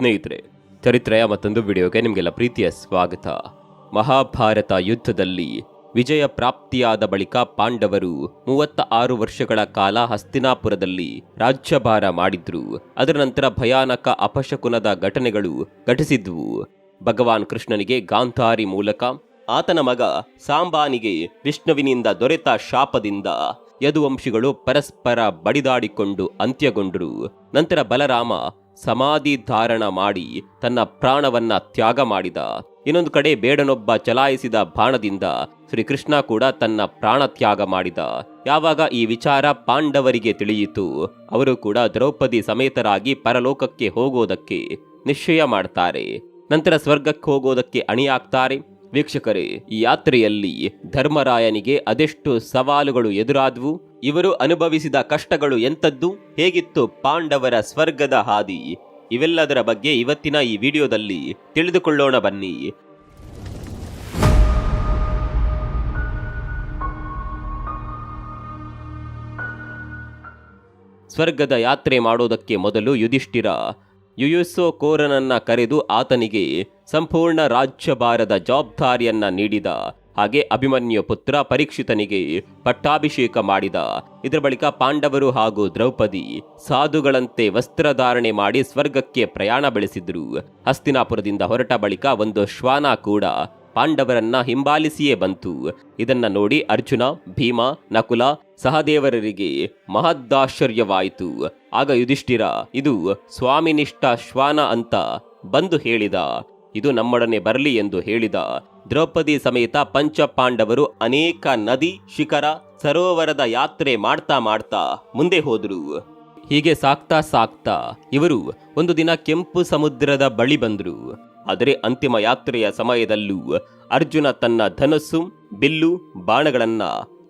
ಸ್ನೇಹಿತರೆ, ಚರಿತ್ರೆಯ ಮತ್ತೊಂದು ವಿಡಿಯೋಗೆ ನಿಮಗೆಲ್ಲ ಪ್ರೀತಿಯ ಸ್ವಾಗತ. ಮಹಾಭಾರತ ಯುದ್ಧದಲ್ಲಿ ವಿಜಯ ಪ್ರಾಪ್ತಿಯಾದ ಬಳಿಕ ಪಾಂಡವರು ಮೂವತ್ತ ಆರು ವರ್ಷಗಳ ಕಾಲ ಹಸ್ತಿನಾಪುರದಲ್ಲಿ ರಾಜ್ಯಭಾರ ಮಾಡಿದ್ರು. ಅದರ ನಂತರ ಭಯಾನಕ ಅಪಶಕುನದ ಘಟನೆಗಳು ಘಟಿಸಿದ್ವು. ಭಗವಾನ್ ಕೃಷ್ಣನಿಗೆ ಗಾಂಧಾರಿ ಮೂಲಕ ಆತನ ಮಗ ಸಾಂಬಾನಿಗೆ ವಿಷ್ಣುವಿನಿಂದ ದೊರೆತ ಶಾಪದಿಂದ ಯದುವಂಶಿಗಳು ಪರಸ್ಪರ ಬಡಿದಾಡಿಕೊಂಡು ಅಂತ್ಯಗೊಂಡರು. ನಂತರ ಬಲರಾಮ ಸಮಾಧಿ ಧಾರಣ ಮಾಡಿ ತನ್ನ ಪ್ರಾಣವನ್ನ ತ್ಯಾಗ ಮಾಡಿದ. ಇನ್ನೊಂದು ಕಡೆ ಬೇಡನೊಬ್ಬ ಚಲಾಯಿಸಿದ ಬಾಣದಿಂದ ಶ್ರೀಕೃಷ್ಣ ಕೂಡ ತನ್ನ ಪ್ರಾಣ ತ್ಯಾಗ ಮಾಡಿದ. ಯಾವಾಗ ಈ ವಿಚಾರ ಪಾಂಡವರಿಗೆ ತಿಳಿಯಿತು, ಅವರು ಕೂಡ ದ್ರೌಪದಿ ಸಮೇತರಾಗಿ ಪರಲೋಕಕ್ಕೆ ಹೋಗೋದಕ್ಕೆ ನಿಶ್ಚಯ ಮಾಡ್ತಾರೆ. ನಂತರ ಸ್ವರ್ಗಕ್ಕೆ ಹೋಗೋದಕ್ಕೆ ಅಣಿಯಾಗ್ತಾರೆ. ವೀಕ್ಷಕರೇ, ಈ ಯಾತ್ರೆಯಲ್ಲಿ ಧರ್ಮರಾಯನಿಗೆ ಅದೆಷ್ಟು ಸವಾಲುಗಳು ಎದುರಾದವು? ಇವರು ಅನುಭವಿಸಿದ ಕಷ್ಟಗಳು ಎಂಥದ್ದು? ಹೇಗಿತ್ತು ಪಾಂಡವರ ಸ್ವರ್ಗದ ಹಾದಿ? ಇವೆಲ್ಲದರ ಬಗ್ಗೆ ಇವತ್ತಿನ ಈ ವಿಡಿಯೋದಲ್ಲಿ ತಿಳಿದುಕೊಳ್ಳೋಣ ಬನ್ನಿ. ಸ್ವರ್ಗದ ಯಾತ್ರೆ ಮಾಡೋದಕ್ಕೆ ಮೊದಲು ಯುಧಿಷ್ಠಿರ ಯುಯುಸೋ ಕೋರನನ್ನ ಕರೆದು ಆತನಿಗೆ ಸಂಪೂರ್ಣ ರಾಜ್ಯಭಾರದ ಜವಾಬ್ದಾರಿಯನ್ನ ನೀಡಿದ. ಹಾಗೆ ಅಭಿಮನ್ಯು ಪುತ್ರ ಪರೀಕ್ಷಿತನಿಗೆ ಪಟ್ಟಾಭಿಷೇಕ ಮಾಡಿದ. ಇದರ ಬಳಿಕ ಪಾಂಡವರು ಹಾಗೂ ದ್ರೌಪದಿ ಸಾಧುಗಳಂತೆ ವಸ್ತ್ರಧಾರಣೆ ಮಾಡಿ ಸ್ವರ್ಗಕ್ಕೆ ಪ್ರಯಾಣ ಬೆಳೆಸಿದ್ರು. ಹಸ್ತಿನಾಪುರದಿಂದ ಹೊರಟ ಬಳಿಕ ಒಂದು ಶ್ವಾನ ಕೂಡ ಪಾಂಡವರನ್ನ ಹಿಂಬಾಲಿಸಿಯೇ ಬಂತು. ಇದನ್ನ ನೋಡಿ ಅರ್ಜುನ, ಭೀಮ, ನಕುಲ ಸಹದೇವರರಿಗೆ ಮಹದ್ದಾಶ್ಚರ್ಯವಾಯಿತು ಆಗ ಯುಧಿಷ್ಠಿರ, ಇದು ಸ್ವಾಮಿನಿಷ್ಠ ಶ್ವಾನ ಅಂತ ಬಂದು ಹೇಳಿದ. ಇದು ನಮ್ಮೊಡನೆ ಬರಲಿ ಎಂದು ಹೇಳಿದ. ದ್ರೌಪದಿ ಸಮೇತ ಪಂಚಪಾಂಡವರು ಅನೇಕ ನದಿ, ಶಿಖರ, ಸರೋವರದ ಯಾತ್ರೆ ಮಾಡ್ತಾ ಮಾಡ್ತಾ ಮುಂದೆ ಹೋದರು. ಹೀಗೆ ಸಾಕ್ತಾ ಸಾಕ್ತಾ ಇವರು ಒಂದು ದಿನ ಕೆಂಪು ಸಮುದ್ರದ ಬಳಿ ಬಂದರು. ಆದರೆ ಅಂತಿಮ ಯಾತ್ರೆಯ ಸಮಯದಲ್ಲೂ ಅರ್ಜುನ ತನ್ನ ಧನಸ್ಸು, ಬಿಲ್ಲು, ಬಾಣಗಳನ್ನ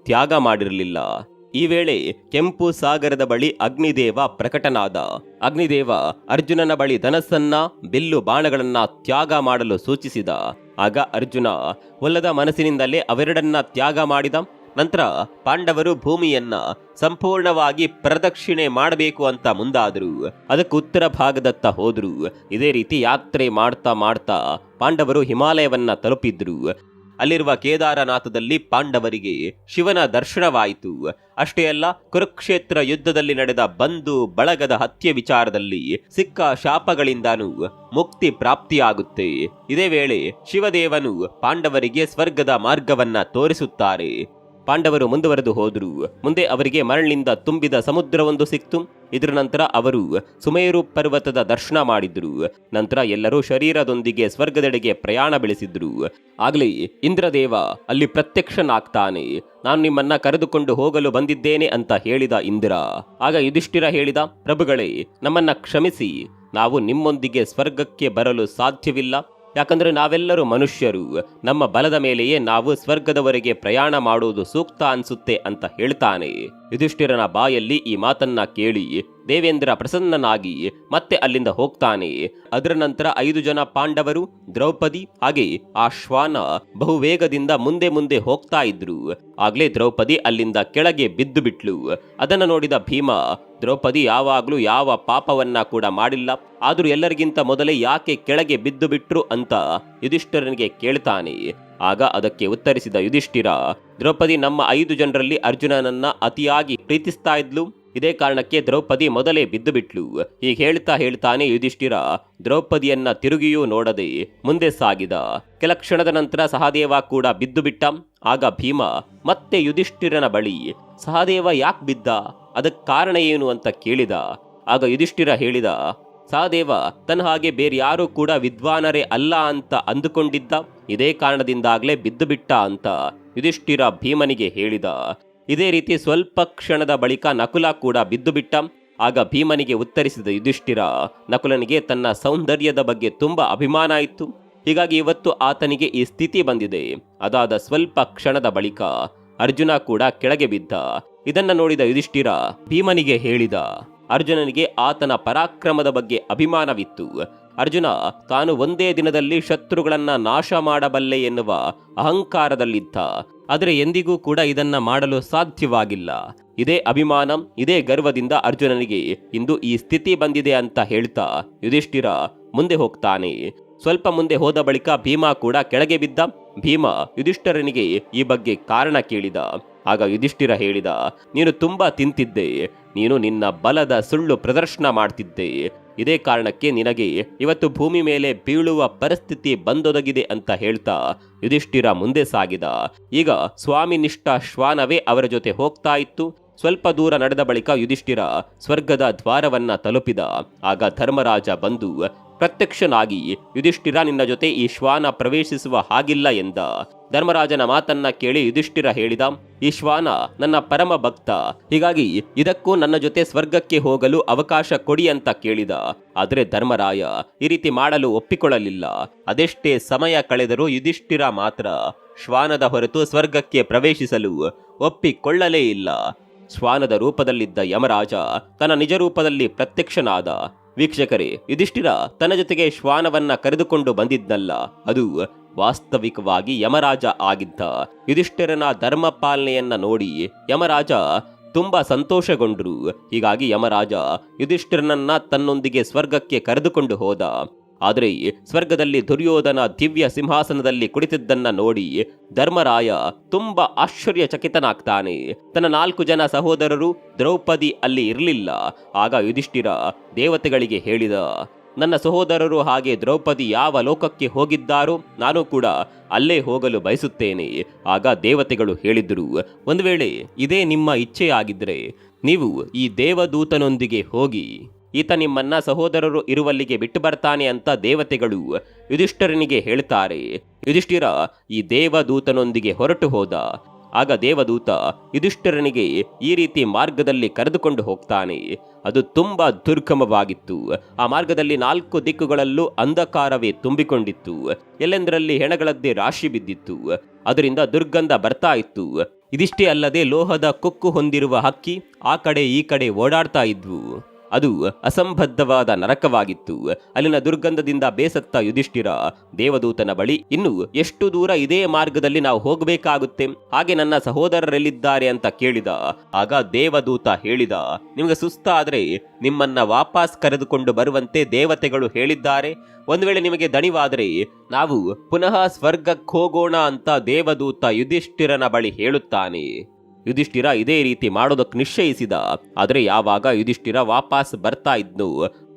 ತ್ಯಾಗ ಮಾಡಿರಲಿಲ್ಲ. ಈ ವೇಳೆ ಕೆಂಪು ಸಾಗರದ ಬಳಿ ಅಗ್ನಿದೇವ ಪ್ರಕಟನಾದ. ಅಗ್ನಿದೇವ ಅರ್ಜುನನ ಬಳಿ ಧನಸ್ಸನ್ನ, ಬಿಲ್ಲು, ಬಾಣಗಳನ್ನ ತ್ಯಾಗ ಮಾಡಲು ಸೂಚಿಸಿದ. ಆಗ ಅರ್ಜುನ ಒಲ್ಲದ ಮನಸ್ಸಿನಿಂದಲೇ ಅವೆರಡನ್ನ ತ್ಯಾಗ ಮಾಡಿದ. ನಂತರ ಪಾಂಡವರು ಭೂಮಿಯನ್ನ ಸಂಪೂರ್ಣವಾಗಿ ಪ್ರದಕ್ಷಿಣೆ ಮಾಡಬೇಕು ಅಂತ ಮುಂದಾದರು. ಅದಕ್ಕೆ ಉತ್ತರ ಭಾಗದತ್ತ ಹೋದ್ರು. ಇದೇ ರೀತಿ ಯಾತ್ರೆ ಮಾಡ್ತಾ ಮಾಡ್ತಾ ಪಾಂಡವರು ಹಿಮಾಲಯವನ್ನ ತಲುಪಿದ್ರು. ಅಲ್ಲಿರುವ ಕೇದಾರನಾಥದಲ್ಲಿ ಪಾಂಡವರಿಗೆ ಶಿವನ ದರ್ಶನವಾಯಿತು. ಅಷ್ಟೇ ಅಲ್ಲ, ಕುರುಕ್ಷೇತ್ರ ಯುದ್ಧದಲ್ಲಿ ನಡೆದ ಬಂಧು ಬಳಗದ ಹತ್ಯೆ ವಿಚಾರದಲ್ಲಿ ಸಿಕ್ಕ ಶಾಪಗಳಿಂದನೂ ಮುಕ್ತಿ ಪ್ರಾಪ್ತಿಯಾಗುತ್ತೆ. ಇದೇ ವೇಳೆ ಶಿವದೇವನು ಪಾಂಡವರಿಗೆ ಸ್ವರ್ಗದ ಮಾರ್ಗವನ್ನ ತೋರಿಸುತ್ತಾರೆ. ಪಾಂಡವರು ಮುಂದುವರೆದು ಹೋದರು. ಮುಂದೆ ಅವರಿಗೆ ಮರಳಿನಿಂದ ತುಂಬಿದ ಸಮುದ್ರವೊಂದು ಸಿಕ್ತು. ಇದರ ನಂತರ ಅವರು ಸುಮೇರು ಪರ್ವತದ ದರ್ಶನ ಮಾಡಿದ್ರು. ನಂತರ ಎಲ್ಲರೂ ಶರೀರದೊಂದಿಗೆ ಸ್ವರ್ಗದೆಡೆಗೆ ಪ್ರಯಾಣ ಬೆಳೆಸಿದ್ರು. ಆಗಲೇ ಇಂದ್ರದೇವ ಅಲ್ಲಿ ಪ್ರತ್ಯಕ್ಷನಾಗ್ತಾನೆ. ನಾನು ನಿಮ್ಮನ್ನ ಕರೆದುಕೊಂಡು ಹೋಗಲು ಬಂದಿದ್ದೇನೆ ಅಂತ ಹೇಳಿದ ಇಂದ್ರ. ಆಗ ಯುಧಿಷ್ಠಿರ ಹೇಳಿದ, ಪ್ರಭುಗಳೇ, ನಮ್ಮನ್ನ ಕ್ಷಮಿಸಿ. ನಾವು ನಿಮ್ಮೊಂದಿಗೆ ಸ್ವರ್ಗಕ್ಕೆ ಬರಲು ಸಾಧ್ಯವಿಲ್ಲ. ಯಾಕಂದ್ರೆ ನಾವೆಲ್ಲರೂ ಮನುಷ್ಯರು. ನಮ್ಮ ಬಲದ ಮೇಲೆಯೇ ನಾವು ಸ್ವರ್ಗದವರೆಗೆ ಪ್ರಯಾಣ ಮಾಡುವುದು ಸೂಕ್ತ ಅನ್ಸುತ್ತೆ ಅಂತ ಹೇಳ್ತಾನೆ. ಯುಧಿಷ್ಠಿರನ ಬಾಯಲ್ಲಿ ಈ ಮಾತನ್ನ ಕೇಳಿ ದೇವೇಂದ್ರ ಪ್ರಸನ್ನನಾಗಿ ಮತ್ತೆ ಅಲ್ಲಿಂದ ಹೋಗ್ತಾನೆ ಅದರ ನಂತರ ಐದು ಜನ ಪಾಂಡವರು, ದ್ರೌಪದಿ ಹಾಗೆ ಆ ಶ್ವಾನ ಬಹು ವೇಗದಿಂದ ಮುಂದೆ ಮುಂದೆ ಹೋಗ್ತಾ ಇದ್ರು. ಆಗ್ಲೇ ದ್ರೌಪದಿ ಅಲ್ಲಿಂದ ಕೆಳಗೆ ಬಿದ್ದು ಬಿಟ್ಲು. ಅದನ್ನ ನೋಡಿದ ಭೀಮ, ದ್ರೌಪದಿ ಯಾವಾಗ್ಲೂ ಯಾವ ಪಾಪವನ್ನ ಕೂಡ ಮಾಡಿಲ್ಲ. ಆದರೂ ಎಲ್ಲರಿಗಿಂತ ಮೊದಲೇ ಯಾಕೆ ಕೆಳಗೆ ಬಿದ್ದು ಬಿಟ್ರು ಅಂತ ಯುಧಿಷ್ಠರನಿಗೆ ಕೇಳ್ತಾನೆ ಆಗ ಅದಕ್ಕೆ ಉತ್ತರಿಸಿದ ಯುಧಿಷ್ಠಿರ, ದ್ರೌಪದಿ ನಮ್ಮ ಐದು ಜನರಲ್ಲಿ ಅರ್ಜುನನನ್ನ ಅತಿಯಾಗಿ ಪ್ರೀತಿಸ್ತಾ ಇದ್ಲು. ಇದೇ ಕಾರಣಕ್ಕೆ ದ್ರೌಪದಿ ಮೊದಲೇ ಬಿದ್ದು ಬಿಟ್ಲು. ಹೀಗೆ ಹೇಳ್ತಾ ಹೇಳ್ತಾನೆ ಯುಧಿಷ್ಠಿರ, ದ್ರೌಪದಿಯನ್ನ ತಿರುಗಿಯೂ ನೋಡದೆ ಮುಂದೆ ಸಾಗಿದ. ಕೆಲ ಕ್ಷಣದ ನಂತರ ಸಹದೇವ ಕೂಡ ಬಿದ್ದು ಬಿಟ್ಟ. ಆಗ ಭೀಮ, ಮತ್ತೆ ಯುಧಿಷ್ಠಿರನ ಬಳಿ, ಸಹದೇವ ಯಾಕೆ ಬಿದ್ದ? ಅದಕ್ಕೆ ಕಾರಣ ಏನು ಅಂತ ಕೇಳಿದ. ಆಗ ಯುಧಿಷ್ಠಿರ ಹೇಳಿದ ಸಹದೇವ ತನ್ನ ಹಾಗೆ ಬೇರೆ ಯಾರೂ ಕೂಡ ವಿದ್ವಾನರೇ ಅಲ್ಲ ಅಂತ ಅಂದುಕೊಂಡಿದ್ದ. ಇದೇ ಕಾರಣದಿಂದಾಗ್ಲೇ ಬಿದ್ದು ಬಿಟ್ಟ ಅಂತ ಯುಧಿಷ್ಠಿರ ಭೀಮನಿಗೆ ಹೇಳಿದ. ಇದೇ ರೀತಿ ಸ್ವಲ್ಪ ಕ್ಷಣದ ಬಳಿಕ ನಕುಲ ಕೂಡ ಬಿದ್ದು ಬಿಟ್ಟ. ಆಗ ಭೀಮನಿಗೆ ಉತ್ತರಿಸಿದ ಯುಧಿಷ್ಠಿರ, ನಕುಲನಿಗೆ ತನ್ನ ಸೌಂದರ್ಯದ ಬಗ್ಗೆ ತುಂಬ ಅಭಿಮಾನ ಇತ್ತು. ಹೀಗಾಗಿ ಇವತ್ತು ಆತನಿಗೆ ಈ ಸ್ಥಿತಿ ಬಂದಿದೆ. ಅದಾದ ಸ್ವಲ್ಪ ಕ್ಷಣದ ಬಳಿಕ ಅರ್ಜುನ ಕೂಡ ಕೆಳಗೆ ಬಿದ್ದ. ಇದನ್ನ ನೋಡಿದ ಯುಧಿಷ್ಠಿರ ಭೀಮನಿಗೆ ಹೇಳಿದ. ಅರ್ಜುನನಿಗೆ ಆತನ ಪರಾಕ್ರಮದ ಬಗ್ಗೆ ಅಭಿಮಾನವಿತ್ತು. ಅರ್ಜುನ, ತಾನು ಒಂದೇ ದಿನದಲ್ಲಿ ಶತ್ರುಗಳನ್ನ ನಾಶ ಮಾಡಬಲ್ಲೆ ಎನ್ನುವ ಅಹಂಕಾರದಲ್ಲಿದ್ದ. ಆದರೆ ಎಂದಿಗೂ ಕೂಡ ಇದನ್ನ ಮಾಡಲು ಸಾಧ್ಯವಾಗಿಲ್ಲ. ಇದೇ ಅಭಿಮಾನ, ಇದೇ ಗರ್ವದಿಂದ ಅರ್ಜುನನಿಗೆ ಇಂದು ಈ ಸ್ಥಿತಿ ಬಂದಿದೆ ಅಂತ ಹೇಳ್ತಾ ಯುಧಿಷ್ಠಿರ ಮುಂದೆ ಹೋಗ್ತಾನೆ. ಸ್ವಲ್ಪ ಮುಂದೆ ಹೋದ ಬಳಿಕ ಭೀಮಾ ಕೂಡ ಕೆಳಗೆ ಬಿದ್ದ. ಭೀಮಾ ಯುಧಿಷ್ಠರನಿಗೆ ಈ ಬಗ್ಗೆ ಕಾರಣ ಕೇಳಿದ. ಆಗ ಯುಧಿಷ್ಠಿರ ಹೇಳಿದ, ನೀನು ತುಂಬಾ ತಿಂತಿದ್ದೆ. ನೀನು ನಿನ್ನ ಬಲದ ಸುಳ್ಳು ಪ್ರದರ್ಶನ ಮಾಡ್ತಿದ್ದೆ. ಇದೇ ಕಾರಣಕ್ಕೆ ನಿನಗೆ ಇವತ್ತು ಭೂಮಿ ಮೇಲೆ ಬೀಳುವ ಪರಿಸ್ಥಿತಿ ಬಂದೊದಗಿದೆ ಅಂತ ಹೇಳ್ತಾ ಯುಧಿಷ್ಠಿರ ಮುಂದೆ ಸಾಗಿದ. ಈಗ ಸ್ವಾಮಿನಿಷ್ಠ ಶ್ವಾನವೇ ಅವರ ಜೊತೆ ಹೋಗ್ತಾ ಇತ್ತು. ಸ್ವಲ್ಪ ದೂರ ನಡೆದ ಬಳಿಕ ಯುಧಿಷ್ಠಿರ ಸ್ವರ್ಗದ ದ್ವಾರವನ್ನ ತಲುಪಿದ. ಆಗ ಧರ್ಮರಾಜ ಬಂದು ಪ್ರತ್ಯಕ್ಷನಾಗಿ ಯುಧಿಷ್ಠಿರ ನಿನ್ನ ಜೊತೆ ಈ ಶ್ವಾನ ಪ್ರವೇಶಿಸುವ ಹಾಗಿಲ್ಲ ಎಂದ. ಧರ್ಮರಾಜನ ಮಾತನ್ನ ಕೇಳಿ ಯುಧಿಷ್ಠಿರ ಹೇಳಿದ, ಈ ಶ್ವಾನ ನನ್ನ ಪರಮ ಭಕ್ತ, ಹೀಗಾಗಿ ಇದಕ್ಕೂ ನನ್ನ ಜೊತೆ ಸ್ವರ್ಗಕ್ಕೆ ಹೋಗಲು ಅವಕಾಶ ಕೊಡಿ ಅಂತ ಕೇಳಿದ. ಆದರೆ ಧರ್ಮರಾಯ, ಈ ರೀತಿ ಮಾಡಲು ಒಪ್ಪಿಕೊಳ್ಳಲಿಲ್ಲ. ಅದೆಷ್ಟೇ ಸಮಯ ಕಳೆದರೂ ಯುಧಿಷ್ಠಿರ ಮಾತ್ರ ಶ್ವಾನದ ಹೊರತು ಸ್ವರ್ಗಕ್ಕೆ ಪ್ರವೇಶಿಸಲು ಒಪ್ಪಿಕೊಳ್ಳಲೇ ಇಲ್ಲ. ಶ್ವಾನದ ರೂಪದಲ್ಲಿದ್ದ ಯಮರಾಜ ತನ್ನ ನಿಜ ರೂಪದಲ್ಲಿ ಪ್ರತ್ಯಕ್ಷನಾದ. ವೀಕ್ಷಕರೇ, ಯುಧಿಷ್ಠಿರ ತನ್ನ ಜೊತೆಗೆ ಶ್ವಾನವನ್ನ ಕರೆದುಕೊಂಡು ಬಂದಿದ್ದಲ್ಲ ಅದು ವಾಸ್ತವಿಕವಾಗಿ ಯಮರಾಜ ಆಗಿದ್ದ. ಯುಧಿಷ್ಠಿರನ ಧರ್ಮ ಪಾಲನೆಯನ್ನ ನೋಡಿ ಯಮರಾಜ ತುಂಬಾ ಸಂತೋಷಗೊಂಡ್ರು. ಹೀಗಾಗಿ ಯಮರಾಜ ಯುಧಿಷ್ಠಿರನನ್ನ ತನ್ನೊಂದಿಗೆ ಸ್ವರ್ಗಕ್ಕೆ ಕರೆದುಕೊಂಡು ಹೋದ. ಆದರೆ ಸ್ವರ್ಗದಲ್ಲಿ ದುರ್ಯೋಧನ ದಿವ್ಯ ಸಿಂಹಾಸನದಲ್ಲಿ ಕುಳಿತಿದ್ದನ್ನ ನೋಡಿ ಧರ್ಮರಾಯ ತುಂಬ ಆಶ್ಚರ್ಯಚಕಿತನಾಗ್ತಾನೆ. ತನ್ನ ನಾಲ್ಕು ಜನ ಸಹೋದರರು ದ್ರೌಪದಿ ಅಲ್ಲಿ ಇರಲಿಲ್ಲ. ಆಗ ಯುಧಿಷ್ಠಿರ ದೇವತೆಗಳಿಗೆ ಹೇಳಿದ, ನನ್ನ ಸಹೋದರರು ಹಾಗೆ ದ್ರೌಪದಿ ಯಾವ ಲೋಕಕ್ಕೆ ಹೋಗಿದ್ದಾರೋ ನಾನು ಕೂಡ ಅಲ್ಲೇ ಹೋಗಲು ಬಯಸುತ್ತೇನೆ. ಆಗ ದೇವತೆಗಳು ಹೇಳಿದರು, ಒಂದು ವೇಳೆ ಇದೇ ನಿಮ್ಮ ಇಚ್ಛೆಯಾಗಿದ್ದರೆ ನೀವು ಈ ದೇವದೂತನೊಂದಿಗೆ ಹೋಗಿ ಈತ ನಿಮ್ಮನ್ನ ಸಹೋದರರು ಇರುವಲ್ಲಿಗೆ ಬಿಟ್ಟು ಬರ್ತಾನೆ ಅಂತ ದೇವತೆಗಳು ಯುಧಿಷ್ಠರನಿಗೆ ಹೇಳ್ತಾರೆ. ಯುಧಿಷ್ಠಿರ, ಈ ದೇವದೂತನೊಂದಿಗೆ ಹೊರಟು ಹೋದ. ಆಗ ದೇವದೂತ ಯುಧಿಷ್ಠರನಿಗೆ ಈ ರೀತಿ ಮಾರ್ಗದಲ್ಲಿ ಕರೆದುಕೊಂಡು ಹೋಗ್ತಾನೆ. ಅದು ತುಂಬಾ ದುರ್ಗಮವಾಗಿತ್ತು. ಆ ಮಾರ್ಗದಲ್ಲಿ ನಾಲ್ಕು ದಿಕ್ಕುಗಳಲ್ಲೂ ಅಂಧಕಾರವೇ ತುಂಬಿಕೊಂಡಿತ್ತು. ಎಲ್ಲೆಂದರಲ್ಲಿ ಹೆಣಗಳದ್ದೇ ರಾಶಿ ಬಿದ್ದಿತ್ತು. ಅದರಿಂದ ದುರ್ಗಂಧ ಬರ್ತಾ ಇತ್ತು. ಇದಿಷ್ಟೇ ಅಲ್ಲದೆ ಲೋಹದ ಕೊಕ್ಕು ಹೊಂದಿರುವ ಹಕ್ಕಿ ಆ ಕಡೆ ಈ ಕಡೆ ಓಡಾಡ್ತಾ ಇದ್ವು. ಅದು ಅಸಂಬದ್ಧವಾದ ನರಕವಾಗಿತ್ತು. ಅಲ್ಲಿನ ದುರ್ಗಂಧದಿಂದ ಬೇಸತ್ತ ಯುಧಿಷ್ಠಿರ, ದೇವದೂತನ ಬಳಿ, ಇನ್ನು ಎಷ್ಟು ದೂರ ಇದೇ ಮಾರ್ಗದಲ್ಲಿ ನಾವು ಹೋಗಬೇಕಾಗುತ್ತೆ? ಹಾಗೆ ನನ್ನ ಸಹೋದರರೆಲ್ಲಿದ್ದಾರೆ ಅಂತ ಕೇಳಿದ. ಆಗ ದೇವದೂತ ಹೇಳಿದ, ನಿಮಗೆ ಸುಸ್ತಾದ್ರೆ ನಿಮ್ಮನ್ನ ವಾಪಸ್ ಕರೆದುಕೊಂಡು ಬರುವಂತೆ ದೇವತೆಗಳು ಹೇಳಿದ್ದಾರೆ. ಒಂದು ವೇಳೆ ನಿಮಗೆ ದಣಿವಾದರೆ ನಾವು ಪುನಃ ಸ್ವರ್ಗಕ್ಕೆ ಹೋಗೋಣ ಅಂತ ದೇವದೂತ ಯುಧಿಷ್ಠಿರನ ಬಳಿ ಹೇಳುತ್ತಾನೆ. ಯುಧಿಷ್ಠಿರ ಇದೇ ರೀತಿ ಮಾಡೋದಕ್ಕೆ ನಿಶ್ಚಯಿಸಿದ. ಆದರೆ ಯಾವಾಗ ಯುಧಿಷ್ಠಿರ ವಾಪಸ್ ಬರ್ತಾ ಇದ್ನು,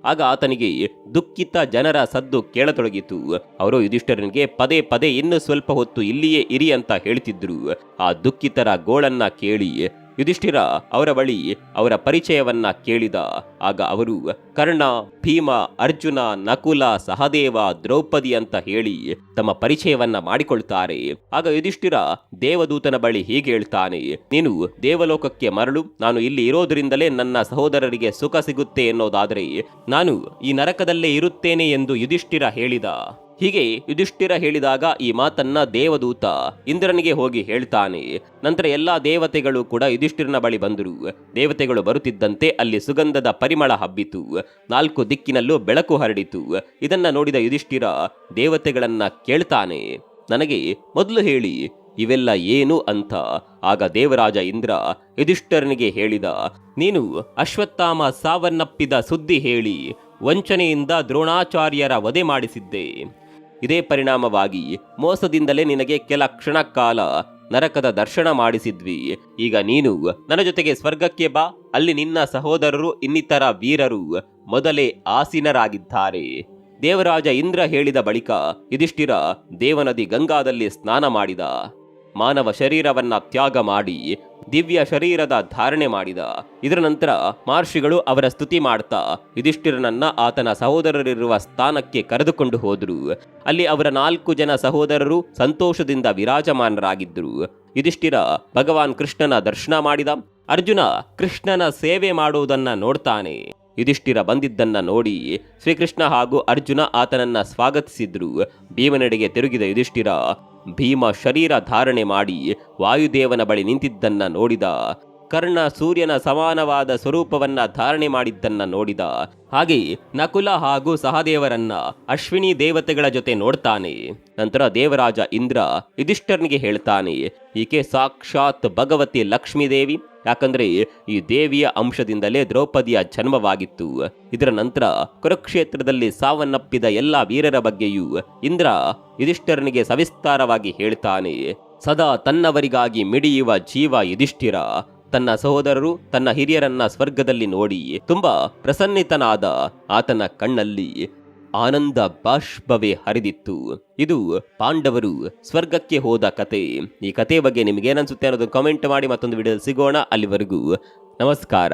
ಆಗ ಆತನಿಗೆ ದುಃಖಿತ ಜನರ ಸದ್ದು ಕೇಳತೊಡಗಿತು. ಅವರು ಯುಧಿಷ್ಠಿರನಿಗೆ, ಪದೇ ಪದೇ ಇನ್ನು ಸ್ವಲ್ಪ ಹೊತ್ತು ಇಲ್ಲಿಯೇ ಇರಿ ಅಂತ ಹೇಳ್ತಿದ್ರು. ಆ ದುಃಖಿತರ ಗೋಳನ್ನ ಕೇಳಿ ಯುಧಿಷ್ಠಿರ ಅವರ ಬಳಿ ಅವರ ಪರಿಚಯವನ್ನ ಕೇಳಿದ. ಆಗ ಅವರು, ಕರ್ಣ, ಭೀಮ, ಅರ್ಜುನ, ನಕುಲ, ಸಹದೇವ, ದ್ರೌಪದಿ ಅಂತ ಹೇಳಿ ತಮ್ಮ ಪರಿಚಯವನ್ನ ಮಾಡಿಕೊಳ್ತಾರೆ. ಆಗ ಯುಧಿಷ್ಠಿರ ದೇವದೂತನ ಬಳಿ ಹೀಗೆ ಹೇಳ್ತಾನೆ, ನೀನು ದೇವಲೋಕಕ್ಕೆ ಮರಳು, ನಾನು ಇಲ್ಲಿ ಇರೋದ್ರಿಂದಲೇ ನನ್ನ ಸಹೋದರರಿಗೆ ಸುಖ ಸಿಗುತ್ತೆ ಎನ್ನೋದಾದರೆ ನಾನು ಈ ನರಕದಲ್ಲೇ ಇರುತ್ತೇನೆ ಎಂದು ಯುಧಿಷ್ಠಿರ ಹೇಳಿದ. ಹೀಗೆ ಯುಧಿಷ್ಠಿರ ಹೇಳಿದಾಗ ಈ ಮಾತನ್ನ ದೇವದೂತ ಇಂದ್ರನಿಗೆ ಹೋಗಿ ಹೇಳ್ತಾನೆ. ನಂತರ ಎಲ್ಲಾ ದೇವತೆಗಳು ಕೂಡ ಯುಧಿಷ್ಠಿರನ ಬಳಿ ಬಂದರು. ದೇವತೆಗಳು ಬರುತ್ತಿದ್ದಂತೆ ಅಲ್ಲಿ ಸುಗಂಧದ ಪರಿಮಳ ಹಬ್ಬಿತು. ನಾಲ್ಕು ದಿಕ್ಕಿನಲ್ಲೂ ಬೆಳಕು ಹರಡಿತು. ಇದನ್ನ ನೋಡಿದ ಯುಧಿಷ್ಠಿರ ದೇವತೆಗಳನ್ನ ಕೇಳ್ತಾನೆ. ನನಗೆ ಮೊದಲು ಹೇಳಿ, ಇವೆಲ್ಲ ಏನು ಅಂತ. ಆಗ ದೇವರಾಜ ಇಂದ್ರ ಯುಧಿಷ್ಠರನಿಗೆ ಹೇಳಿದ, ನೀನು ಅಶ್ವತ್ಥಾಮ ಸಾವನ್ನಪ್ಪಿದ ಸುದ್ದಿ ಹೇಳಿ, ವಂಚನೆಯಿಂದ ದ್ರೋಣಾಚಾರ್ಯರ ವಧೆ ಮಾಡಿಸಿದ್ದೆ. ಇದೇ ಪರಿಣಾಮವಾಗಿ ಮೋಸದಿಂದಲೇ ನಿನಗೆ ಕೆಲ ಕ್ಷಣ ಕಾಲ ನರಕದ ದರ್ಶನ ಮಾಡಿಸಿದ್ವಿ. ಈಗ ನೀನು ನನ್ನ ಜೊತೆಗೆ ಸ್ವರ್ಗಕ್ಕೆ ಬಾ. ಅಲ್ಲಿ ನಿನ್ನ ಸಹೋದರರು ಇನ್ನಿತರ ವೀರರು ಮೊದಲೇ ಆಸೀನರಾಗಿದ್ದಾರೆ. ದೇವರಾಜ ಇಂದ್ರ ಹೇಳಿದ ಬಳಿಕ ಯುಧಿಷ್ಠಿರ ದೇವನದಿ ಗಂಗಾದಲ್ಲಿ ಸ್ನಾನ ಮಾಡಿದ. ಮಾನವ ಶರೀರವನ್ನ ತ್ಯಾಗ ಮಾಡಿ, ದಿವ್ಯ ಶರೀರದ ಧಾರಣೆ ಮಾಡಿದ. ಇದರ ನಂತರ ಮಹರ್ಷಿಗಳು ಅವರ ಸ್ತುತಿ ಮಾಡ್ತಾ, ಯುಧಿಷ್ಠಿರನನ್ನ ಆತನ ಸಹೋದರರಿರುವ ಸ್ಥಾನಕ್ಕೆ ಕರೆದುಕೊಂಡು ಹೋದರು. ಅಲ್ಲಿ ಅವರ ನಾಲ್ಕು ಜನ ಸಹೋದರರು ಸಂತೋಷದಿಂದ ವಿರಾಜಮಾನರಾಗಿದ್ದರು. ಯುಧಿಷ್ಠಿರ ಭಗವಾನ್ ಕೃಷ್ಣನ ದರ್ಶನ ಮಾಡಿದ. ಅರ್ಜುನ ಕೃಷ್ಣನ ಸೇವೆ ಮಾಡುವುದನ್ನ ನೋಡ್ತಾನೆ. ಯುಧಿಷ್ಠಿರ ಬಂದಿದ್ದನ್ನ ನೋಡಿ ಶ್ರೀಕೃಷ್ಣ ಹಾಗೂ ಅರ್ಜುನ ಆತನನ್ನ ಸ್ವಾಗತಿಸಿದ್ರು. ಭೀಮನೆಡೆಗೆ ತಿರುಗಿದ ಯುಧಿಷ್ಠಿರ ಭೀಮ ಶರೀರ ಧಾರಣೆ ಮಾಡಿ ವಾಯುದೇವನ ಬಳಿ ನಿಂತಿದ್ದನ್ನ ನೋಡಿದ. ಕರ್ಣ ಸೂರ್ಯನ ಸಮಾನವಾದ ಸ್ವರೂಪವನ್ನ ಧಾರಣೆ ಮಾಡಿದ್ದನ್ನ ನೋಡಿದ. ಹಾಗೆ ನಕುಲ ಹಾಗೂ ಸಹದೇವರನ್ನ ಅಶ್ವಿನಿ ದೇವತೆಗಳ ಜೊತೆ ನೋಡ್ತಾನೆ. ನಂತರ ದೇವರಾಜ ಇಂದ್ರ ಯುಧಿಷ್ಠರ್ನಿಗೆ ಹೇಳ್ತಾನೆ, ಈಕೆ ಸಾಕ್ಷಾತ್ ಭಗವತಿ ಲಕ್ಷ್ಮೀದೇವಿ. ಯಾಕಂದ್ರೆ ಈ ದೇವಿಯ ಅಂಶದಿಂದಲೇ ದ್ರೌಪದಿಯ ಜನ್ಮವಾಗಿತ್ತು. ಇದರ ನಂತರ ಕುರುಕ್ಷೇತ್ರದಲ್ಲಿ ಸಾವನ್ನಪ್ಪಿದ ಎಲ್ಲ ವೀರರ ಬಗ್ಗೆಯೂ ಇಂದ್ರ ಯುಧಿಷ್ಠರನಿಗೆ ಸವಿಸ್ತಾರವಾಗಿ ಹೇಳ್ತಾನೆ. ಸದಾ ತನ್ನವರಿಗಾಗಿ ಮಿಡಿಯುವ ಜೀವ ಯುಧಿಷ್ಠಿರ. ತನ್ನ ಸಹೋದರರು ತನ್ನ ಹಿರಿಯರನ್ನ ಸ್ವರ್ಗದಲ್ಲಿ ನೋಡಿ ತುಂಬಾ ಪ್ರಸನ್ನಿತನಾದ ಆತನ ಕಣ್ಣಲ್ಲಿ ಆನಂದ ಬಾಷ್ಪವೇ ಹರಿದಿತ್ತು. ಇದು ಪಾಂಡವರು ಸ್ವರ್ಗಕ್ಕೆ ಹೋದ ಕತೆ. ಈ ಕತೆ ಬಗ್ಗೆ ನಿಮ್ಗೇನನ್ಸುತ್ತೆ ಅನ್ನೋದು ಕಾಮೆಂಟ್ ಮಾಡಿ ಮತ್ತೊಂದು ವಿಡಿಯೋದಲ್ಲಿ ಸಿಗೋಣ. ಅಲ್ಲಿವರೆಗೂ ನಮಸ್ಕಾರ.